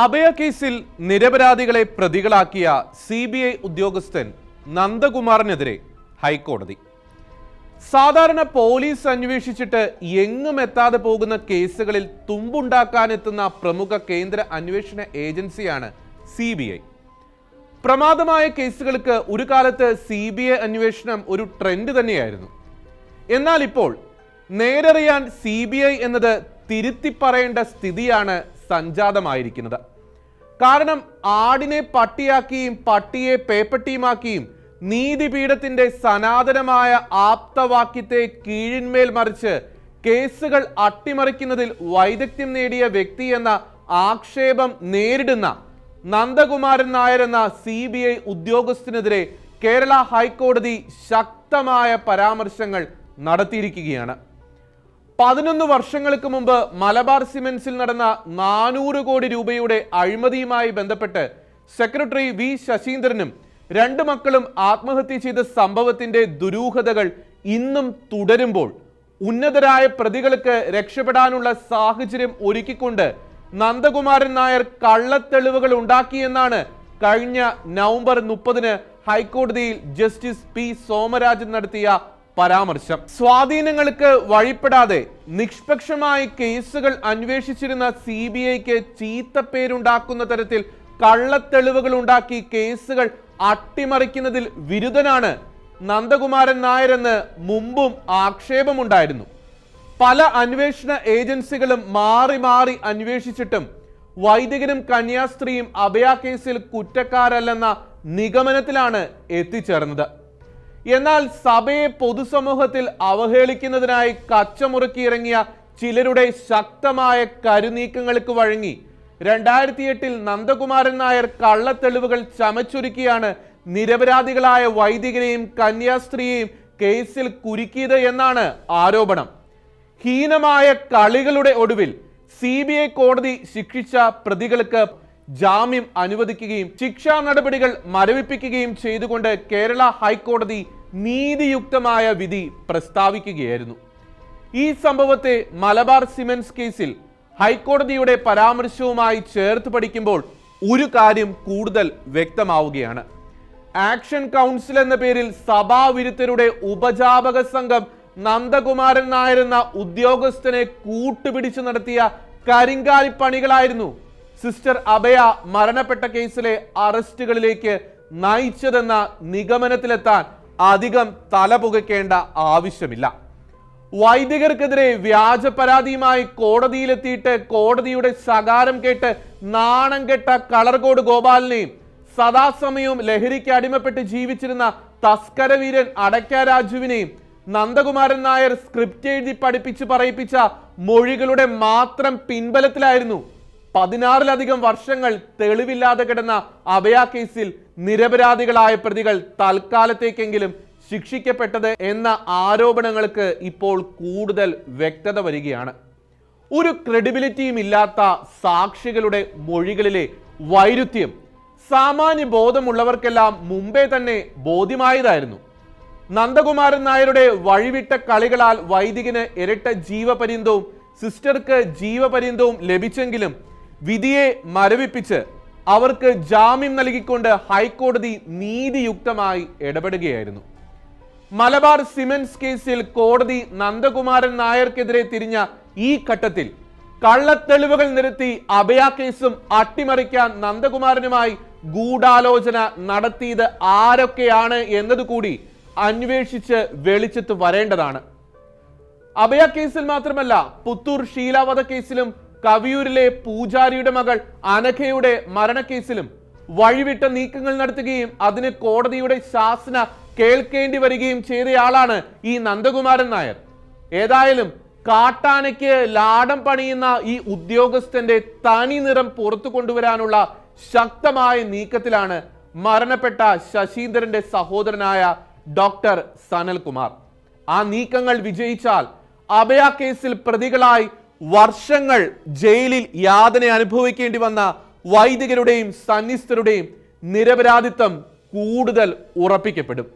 അഭയ കേസിൽ നിരപരാധികളെ പ്രതികളാക്കിയ C B I ഉദ്യോഗസ്ഥൻ നന്ദകുമാറിനെതിരെ ഹൈക്കോടതി. സാധാരണ പോലീസ് അന്വേഷിച്ചിട്ട് എങ്ങും എത്താതെ പോകുന്ന കേസുകളിൽ തുമ്പുണ്ടാക്കാനെത്തുന്ന പ്രമുഖ കേന്ദ്ര അന്വേഷണ ഏജൻസിയാണ് സി ബി ഐ. പ്രമാദമായ കേസുകൾക്ക് ഒരു കാലത്ത് സി ബി ഐ അന്വേഷണം ഒരു ട്രെൻഡ് തന്നെയായിരുന്നു. എന്നാൽ ഇപ്പോൾ നേരറിയാൻ സി ബി ഐ എന്നത് തിരുത്തി പറയേണ്ട സ്ഥിതിയാണ് സംജാതമായിരിക്കുന്നത്. കാരണം ആടിനെ പട്ടിയാക്കിയും പട്ടിയെ പേപ്പട്ടിയുമാക്കിയും നീതിപീഠത്തിന്റെ സനാതനമായ ആപ്തവാക്യത്തെ കീഴിന്മേൽ മറിച്ച് കേസുകൾ അട്ടിമറിക്കുന്നതിൽ വൈദഗ്ധ്യം നേടിയ വ്യക്തി എന്ന ആക്ഷേപം നേരിടുന്ന നന്ദകുമാരൻ നായർ എന്ന സി ബി ഐ ഉദ്യോഗസ്ഥനെതിരെ കേരള ഹൈക്കോടതി ശക്തമായ പരാമർശങ്ങൾ നടത്തിയിരിക്കുകയാണ്. പതിനൊന്ന് വർഷങ്ങൾക്ക് മുമ്പ് മലബാർ സിമെന്റ്സിൽ നടന്ന നാനൂറ് കോടി രൂപയുടെ അഴിമതിയുമായി ബന്ധപ്പെട്ട് സെക്രട്ടറി വി ശശീന്ദ്രനും രണ്ട് മക്കളും ആത്മഹത്യ ചെയ്ത സംഭവത്തിന്റെ ദുരൂഹതകൾ ഇന്നും തുടരുമ്പോൾ ഉന്നതരായ പ്രതികൾക്ക് രക്ഷപ്പെടാനുള്ള സാഹചര്യം ഒരുക്കിക്കൊണ്ട് നന്ദകുമാരൻ നായർ കള്ളത്തെളിവുകൾ ഉണ്ടാക്കിയെന്നാണ് കഴിഞ്ഞ നവംബർ മുപ്പതിന് ഹൈക്കോടതിയിൽ ജസ്റ്റിസ് പി സോമരാജൻ നടത്തിയ പരാമർശം. സ്വാധീനങ്ങൾക്ക് വഴിപ്പെടാതെ നിഷ്പക്ഷമായി കേസുകൾ അന്വേഷിച്ചിരുന്ന സി ബി ഐക്ക് ചീത്തപ്പേരുണ്ടാക്കുന്ന തരത്തിൽ കള്ളത്തെളിവുകൾ ഉണ്ടാക്കി കേസുകൾ അട്ടിമറിക്കുന്നതിൽ വിരുദ്ധനാണ് നന്ദകുമാരൻ നായരെന്ന് മുമ്പും ആക്ഷേപമുണ്ടായിരുന്നു. പല അന്വേഷണ ഏജൻസികളും മാറി മാറി അന്വേഷിച്ചിട്ടും വൈദികനും കന്യാസ്ത്രീയും അഭയ കേസിൽ കുറ്റക്കാരല്ലെന്ന നിഗമനത്തിലാണ് എത്തിച്ചേർന്നത്. എന്നാൽ സഭയെ പൊതുസമൂഹത്തിൽ അവഹേളിക്കുന്നതിനായി കച്ചമുറുക്കിയിറങ്ങിയ ചിലരുടെ ശക്തമായ കരുനീക്കങ്ങൾക്ക് വഴങ്ങി. രണ്ടായിരത്തി എട്ടിൽ നന്ദകുമാരൻ നായർ കള്ളത്തെളിവുകൾ ചമച്ചൊരുക്കിയാണ് നിരപരാധികളായ വൈദികരെയും കന്യാസ്ത്രീയെയും കേസിൽ കുരുക്കിയത് എന്നാണ് ആരോപണം. ഹീനമായ കളികളുടെ ഒടുവിൽ സി കോടതി ശിക്ഷിച്ച പ്രതികൾക്ക് ജാമ്യം അനുവദിക്കുകയും ശിക്ഷാ നടപടികൾ മരവിപ്പിക്കുകയും ചെയ്തുകൊണ്ട് കേരള ഹൈക്കോടതി നീതിയുക്തമായ വിധി പ്രസ്താവിക്കുകയായിരുന്നു. ഈ സംഭവത്തെ മലബാർ സിമന്റ്സ് കേസിൽ ഹൈക്കോടതിയുടെ പരാമർശവുമായി ചേർത്ത് പഠിക്കുമ്പോൾ ഒരു കാര്യം കൂടുതൽ വ്യക്തമാവുകയാണ്. ആക്ഷൻ കൗൺസിൽ എന്ന പേരിൽ സഭാവിരുദ്ധരുടെ ഉപജാപക സംഘം നന്ദകുമാരൻ നായർ എന്ന ഉദ്യോഗസ്ഥനെ കൂട്ടുപിടിച്ചു നടത്തിയ കരിങ്കാലി പണികളായിരുന്നു സിസ്റ്റർ അഭയ മരണപ്പെട്ട കേസിലെ അറസ്റ്റുകളിലേക്ക് നയിച്ചതെന്ന നിഗമനത്തിലെത്താൻ അധികം തലപുകയ്ക്കേണ്ട ആവശ്യമില്ല. വൈദികർക്കെതിരെ വ്യാജ പരാതിയുമായി കോടതിയിലെത്തിയിട്ട് കോടതിയുടെ ശകാരം കേട്ട് നാണം കെട്ട കളർകോട് ഗോപാലിനെയും സദാസമയവും ലഹരിക്ക് അടിമപ്പെട്ട് ജീവിച്ചിരുന്ന തസ്കരവീരൻ അടയ്ക്ക രാജുവിനെയും നന്ദകുമാരൻ നായർ സ്ക്രിപ്റ്റ് എഴുതി പഠിപ്പിച്ച് പറയിപ്പിച്ച മൊഴികളുടെ മാത്രം പിൻബലത്തിലായിരുന്നു പതിനാറിലധികം വർഷങ്ങൾ തെളിവില്ലാതെ കിടന്ന അഭയ കേസിൽ നിരപരാധികളായ പ്രതികൾ തൽക്കാലത്തേക്കെങ്കിലും ശിക്ഷിക്കപ്പെട്ടത് എന്ന ആരോപണങ്ങൾക്ക് ഇപ്പോൾ കൂടുതൽ വ്യക്തത വരികയാണ്. ഒരു ക്രെഡിബിലിറ്റിയും ഇല്ലാത്ത സാക്ഷികളുടെ മൊഴികളിലെ വൈരുദ്ധ്യം സാമാന്യ ബോധമുള്ളവർക്കെല്ലാം മുമ്പേ തന്നെ ബോധ്യമായതായിരുന്നു. നന്ദകുമാരൻ നായരുടെ വഴിവിട്ട കളികളാൽ വൈദികന് ഇരട്ട ജീവപര്യന്തവും സിസ്റ്റർക്ക് ജീവപര്യന്തവും ലഭിച്ചെങ്കിലും വിധിയെ മരവിപ്പിച്ച് അവർക്ക് ജാമ്യം നൽകിക്കൊണ്ട് ഹൈക്കോടതി നീതിയുക്തമായി ഇടപെടുകയായിരുന്നു. മലബാർ സിമന്റ്സ് കേസിൽ കോടതി നന്ദകുമാരൻ നായർക്കെതിരെ തിരിഞ്ഞ ഈ ഘട്ടത്തിൽ കള്ളത്തെളിവുകൾ നിരത്തി അഭയ കേസും അട്ടിമറിക്കാൻ നന്ദകുമാരനുമായി ഗൂഢാലോചന നടത്തിയത് ആരൊക്കെയാണ് എന്നതുകൂടി അന്വേഷിച്ച് വെളിച്ചത്ത് വരേണ്ടതാണ്. അഭയ കേസിൽ മാത്രമല്ല പുത്തൂർ ശീലാവധ കേസിലും കവിയൂരിലെ പൂജാരിയുടെ മകൾ അനഘയുടെ മരണക്കേസിലും വഴിവിട്ട നീക്കങ്ങൾ നടത്തുകയും അതിന് കോടതിയുടെ ശാസന കേൾക്കേണ്ടി വരികയും ചെയ്തയാളാണ് ഈ നന്ദകുമാരൻ നായർ. ഏതായാലും കാട്ടാനയ്ക്ക് ലാടം പണിയുന്ന ഈ ഉദ്യോഗസ്ഥന്റെ തനി നിറം പുറത്തു കൊണ്ടുവരാനുള്ള ശക്തമായ നീക്കത്തിലാണ് മരണപ്പെട്ട ശശീന്ദ്രന്റെ സഹോദരനായ ഡോക്ടർ സനൽകുമാർ. ആ നീക്കങ്ങൾ വിജയിച്ചാൽ അഭയ കേസിൽ പ്രതികളായി വർഷങ്ങൾ ജയിലിൽ യാതന അനുഭവിക്കേണ്ടി വന്ന വൈദികരുടെയും സന്നിസ്ഥരുടെയും നിരപരാധിത്വം കൂടുതൽ ഉറപ്പിക്കപ്പെടും.